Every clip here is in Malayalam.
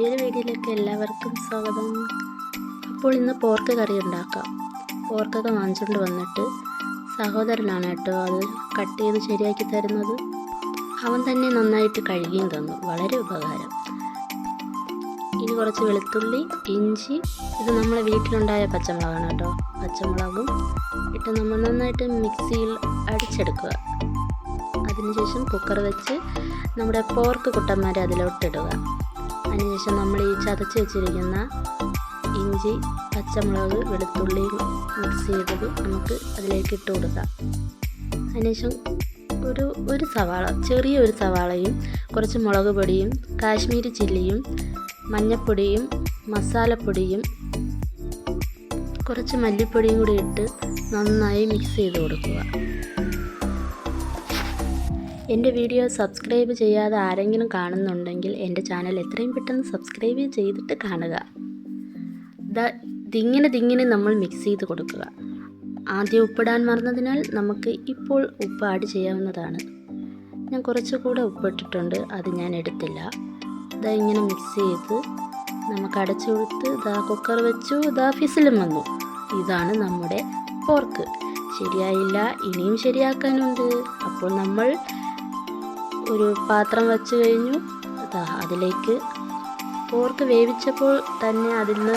പുതിയൊരു വീഡിയോയിലേക്ക് എല്ലാവർക്കും സ്വാഗതം. അപ്പോൾ ഇന്ന് പോർക്ക് കറി ഉണ്ടാക്കാം. പോർക്കൊക്കെ വാങ്ങിച്ചുകൊണ്ട് വന്നിട്ട് സഹോദരനാണ് കേട്ടോ അത് കട്ട് ചെയ്ത് ശരിയാക്കി തരുന്നത്. അവൻ തന്നെ നന്നായിട്ട് കഴുകിയും തന്നു. വളരെ ഉപകാരം. ഇനി കുറച്ച് വെളുത്തുള്ളി ഇഞ്ചി ഇത് നമ്മളെ വീട്ടിലുണ്ടായ പച്ചമുളകാണ് കേട്ടോ. പച്ചമുളകും ഇട്ട് നമ്മൾ നന്നായിട്ട് മിക്സിയിൽ അടിച്ചെടുക്കുക. അതിനുശേഷം കുക്കർ വെച്ച് നമ്മുടെ പോർക്ക് കുട്ടന്മാരെ അതിലോട്ടിടുക. അതിനുശേഷം നമ്മൾ ഈ ചതച്ച് വെച്ചിരിക്കുന്ന ഇഞ്ചി പച്ചമുളക് വെളുത്തുള്ളി മിക്സ് ചെയ്തത് നമുക്ക് അതിലേക്ക് ഇട്ട് കൊടുക്കാം. അതിനുശേഷം ഒരു ഒരു സവാള ചെറിയ ഒരു സവാളയും കുറച്ച് മുളക് പൊടിയും കാശ്മീരി ചില്ലിയും മഞ്ഞൾപ്പൊടിയും മസാലപ്പൊടിയും കുറച്ച് മല്ലിപ്പൊടിയും കൂടി ഇട്ട് നന്നായി മിക്സ് ചെയ്ത് കൊടുക്കുക. എന്റെ വീഡിയോ സബ്സ്ക്രൈബ് ചെയ്യാതെ ആരെങ്കിലും കാണുന്നുണ്ടെങ്കിൽ എന്റെ ചാനൽ എത്രയും പെട്ടെന്ന് സബ്സ്ക്രൈബ് ചെയ്തിട്ട് കാണുക. ദ ദിങ്ങനെ ദിങ്ങനെ നമ്മൾ മിക്സ് ചെയ്ത് കൊടുക്കുക. ആദ്യം ഉപ്പിടാൻ മറന്നതിനാൽ നമുക്ക് ഇപ്പോൾ ഉപ്പ് ആഡ് ചെയ്യാവുന്നതാണ്. ഞാൻ കുറച്ചുകൂടെ ഉപ്പിട്ടിട്ടുണ്ട് അത് ഞാൻ എടുത്തില്ല. ഇതാ ഇങ്ങനെ മിക്സ് ചെയ്ത് നമുക്ക് അടച്ചു കൊടുത്ത് ഇതാ കുക്കർ വെച്ചു ഇതാ ഫിസിലും വന്നു. ഇതാണ് നമ്മുടെ പോർക്ക് ശരിയായില്ല ഇനിയും ശരിയാക്കാനുണ്ട്. അപ്പോൾ നമ്മൾ ഒരു പാത്രം വെച്ച് കഴിഞ്ഞു. അതാ അതിലേക്ക് പോർക്ക് വേവിച്ചപ്പോൾ തന്നെ അതിൽ നിന്ന്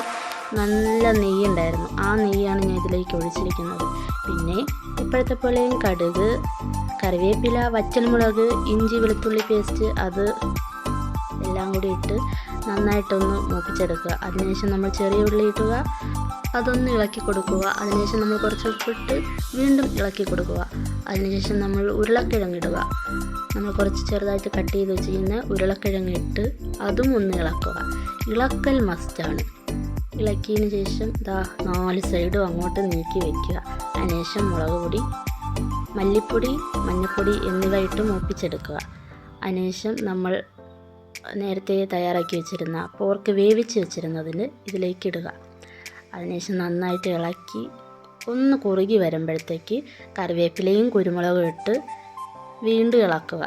നല്ല നെയ്യുണ്ടായിരുന്നു. ആ നെയ്യാണ് ഞാൻ ഇതിലേക്ക് ഒഴിച്ചിരിക്കുന്നത്. പിന്നെ ഇപ്പോഴത്തെ പോലെയും കടുക് കറിവേപ്പില വറ്റൽമുളക് ഇഞ്ചി വെളുത്തുള്ളി പേസ്റ്റ് അത് എല്ലാം കൂടി ഇട്ട് നന്നായിട്ടൊന്ന് മൂപ്പിച്ചെടുക്കുക. അതിനുശേഷം നമ്മൾ ചെറിയ ഉള്ളി ഇടുക. അതൊന്ന് ഇളക്കി കൊടുക്കുക. അതിനുശേഷം നമ്മൾ കുറച്ച് ഉപ്പിട്ട് വീണ്ടും ഇളക്കി കൊടുക്കുക. അതിനുശേഷം നമ്മൾ ഉരുളക്കിഴങ്ങ് ഇടുക. നമ്മൾ കുറച്ച് ചെറുതായിട്ട് കട്ട് ചെയ്ത് വെച്ചിരിക്കുന്ന ഉരുളക്കിഴങ്ങ് ഇട്ട് അതും ഒന്ന് ഇളക്കുക. ഇളക്കൽ മസ്റ്റാണ് ഇളക്കിയതിന് ശേഷം ഇതാ നാല് സൈഡും അങ്ങോട്ട് നീക്കി വയ്ക്കുക അതിനുശേഷം മുളക് പൊടി മല്ലിപ്പൊടി മഞ്ഞൾപ്പൊടി എന്നിവ ഇട്ട് മൂപ്പിച്ചെടുക്കുക. അതിനുശേഷം നമ്മൾ നേരത്തെ തയ്യാറാക്കി വെച്ചിരുന്ന പോർക്ക് വേവിച്ച് വെച്ചിരുന്നതിന് ഇതിലേക്ക് ഇടുക. അതിനുശേഷം നന്നായിട്ട് ഇളക്കി ഒന്ന് കുറുകി വരുമ്പോഴത്തേക്ക് കറിവേപ്പിലയും കുരുമുളകും ഇട്ട് വീണ്ടും ഇളക്കുക.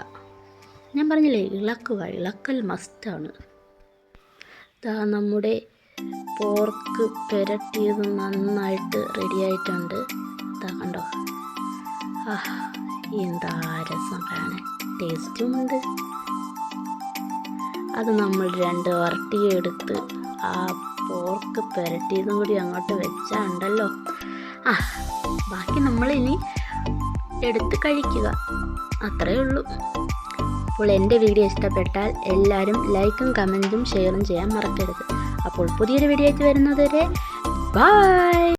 ഞാൻ പറഞ്ഞില്ലേ ഇളക്കുക ഇളക്കൽ മസ്റ്റാണ് ഇതാ നമ്മുടെ പോർക്ക് പുരട്ടിയത് നന്നായിട്ട് റെഡിയായിട്ടുണ്ട് ഇതാ കണ്ടോ? ആ എന്താ രസം കാണാൻ. ടേസ്റ്റുമുണ്ട് അത് നമ്മൾ രണ്ട് വരട്ടിയെടുത്ത് ആ പോർക്ക് പുരട്ടിയതും കൂടി അങ്ങോട്ട് വെച്ചാണ്ടല്ലോ. ആ ബാക്കി നമ്മളിനി എടുത്ത് കഴിക്കുക. അത്രയേ ഉള്ളൂ. അപ്പോൾ എന്റെ വീഡിയോ ഇഷ്ടപ്പെട്ടാൽ എല്ലാവരും ലൈക്കും കമന്റും ഷെയറും ചെയ്യാൻ മറക്കരുത്. അപ്പോൾ പുതിയൊരു വീഡിയോ ആയിട്ട് വരുന്നതുവരെ ബൈ